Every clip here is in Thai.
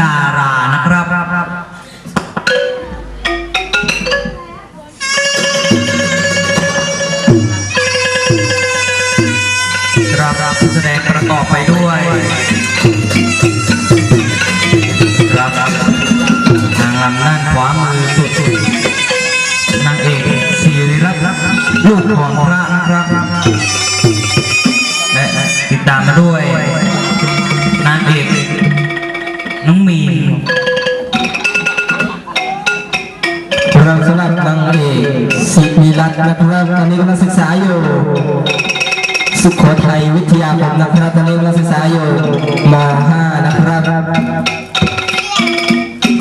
ดารานะครับครับแสดงประกอบไปด้วยครับนางลำด้านขวามือสุดนางเอกศิริรัตน์ลูกของพระนะครับและติดตามมาด้วยนางเอก น้องมีนครับสำหรับนางเอกสิริรัตน์นะครับตอนนี้กำลังศึกษาอยู่ สุโขทัยวิทยาคมนะครับตอนนี้กำลังศึกษาอยู่ม .5 นะครับ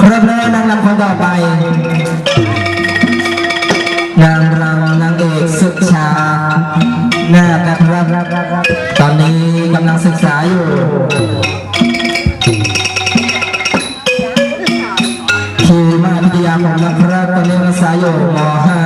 ครับแล้วนางรำคนต่อไป นางรำนางเอกสุชานานะครับตอนนี้กำลังศึกษาอยู่ มาวิท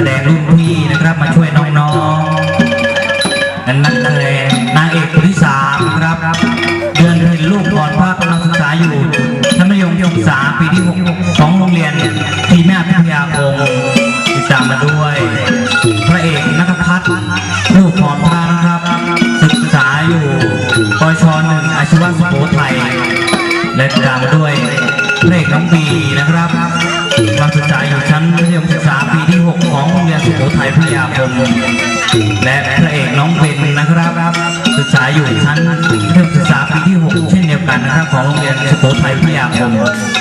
แสดงรุ่นพี่นะครับมาช่วยน้องๆเป็นนักแสดงนางเอกคนที่สามครับ เดือนเพ็ญลูกพรพระกำลังศึกษาอยู่ชั้นมัธยมศึกษาปีที่หกของโรงเรียนทีแม่พิทยาคมติดตามมาด้วย พระเอกนัทพัฒน์ลูกพรพระนะครับศึกษาอยู่ปชหนึ่งอาชีวะสุโขทัยและตามมาด้วยเลงน้องบีนะครับกำลังศึกษาอยู่ชั้นมัธยมศึกษา สุโขทัยพิทยาคมและพระเอกน้องเบนนะครับศึกษาอยู่ชั้นมัธยมศึกษาปีที่ 6 เช่นเดียวกันนะครับของโรงเรียนสุโขทัยพิทยาคมแ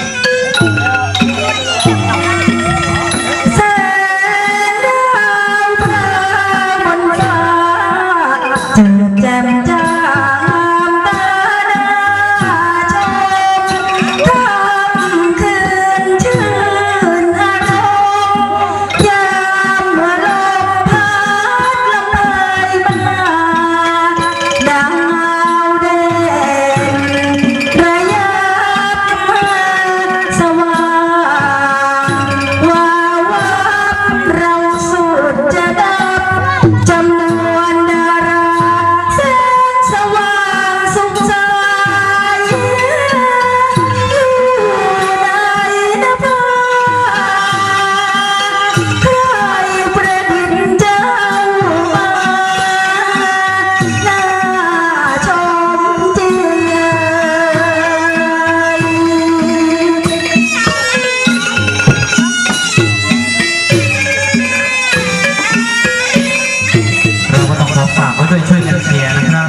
วยช่วยกันเชียร์นะครับ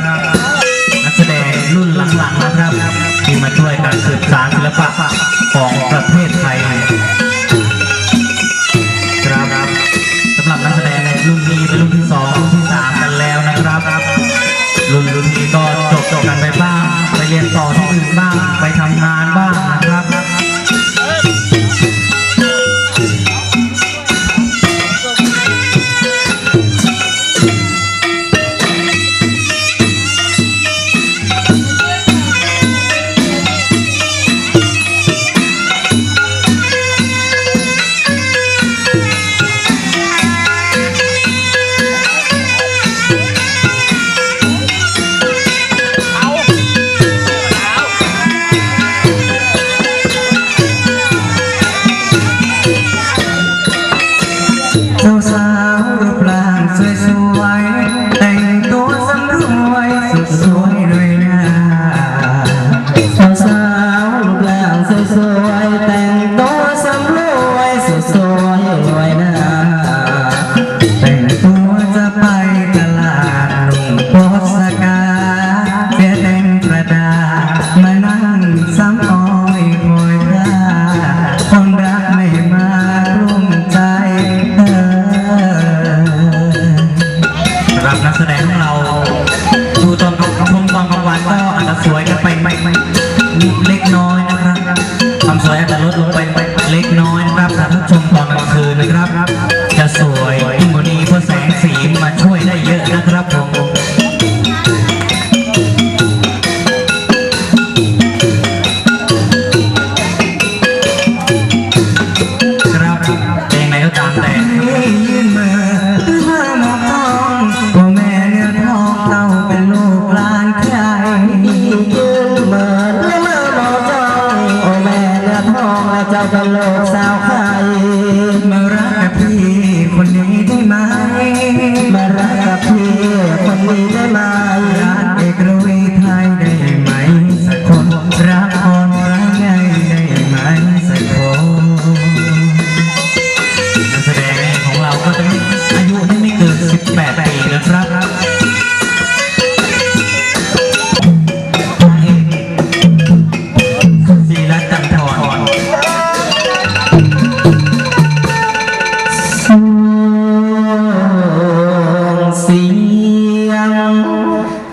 นักแสดงรุ่นหลังๆนะครับ ที่มาช่วยการสืบสานศิลปะของประเทศ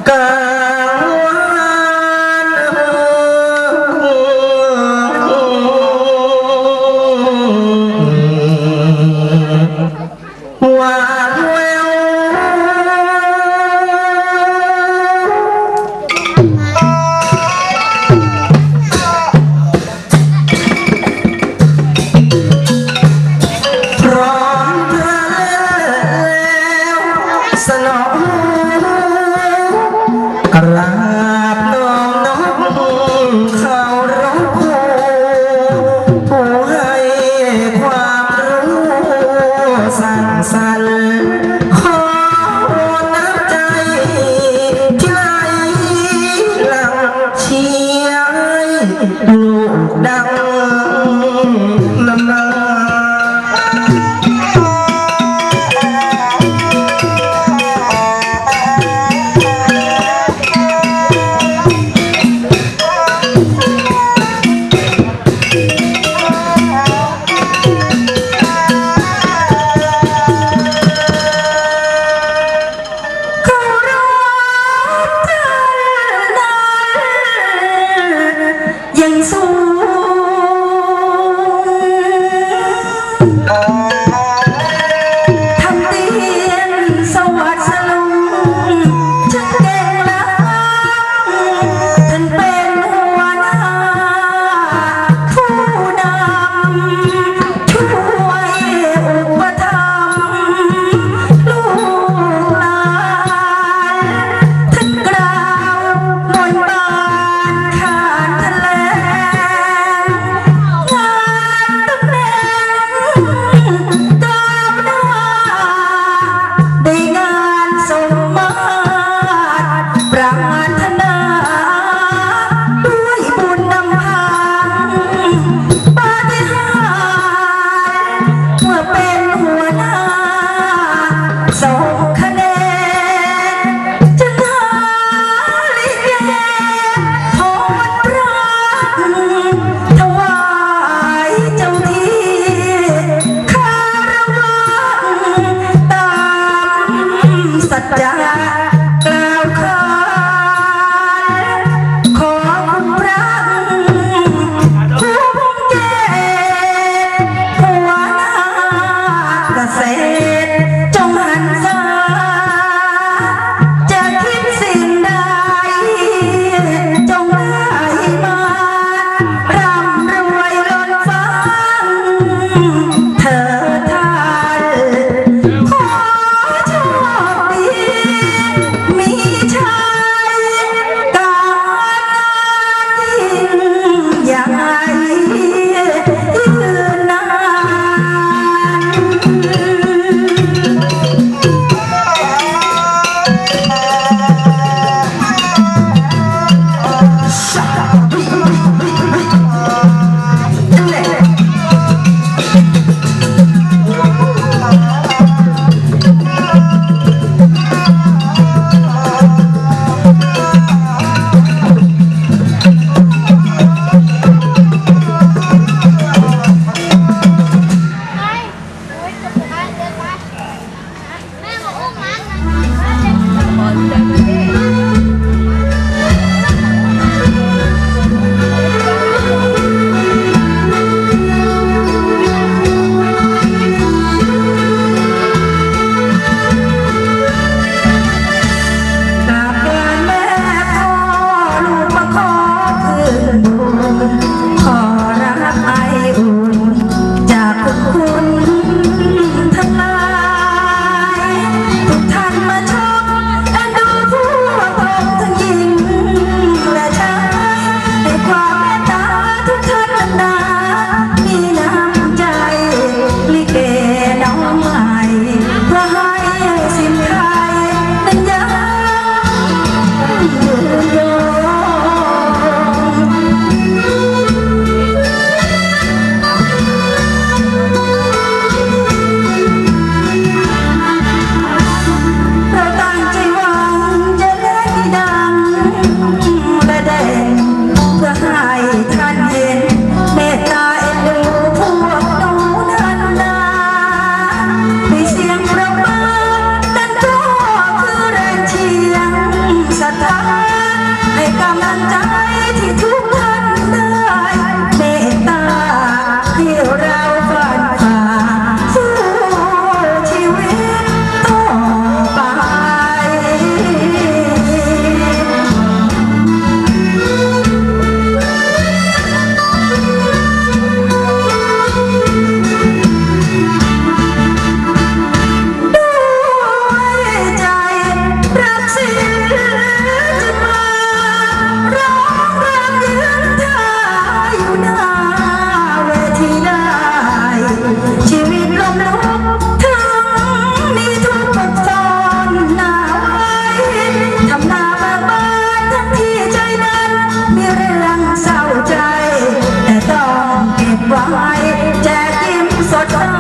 ก i got sacar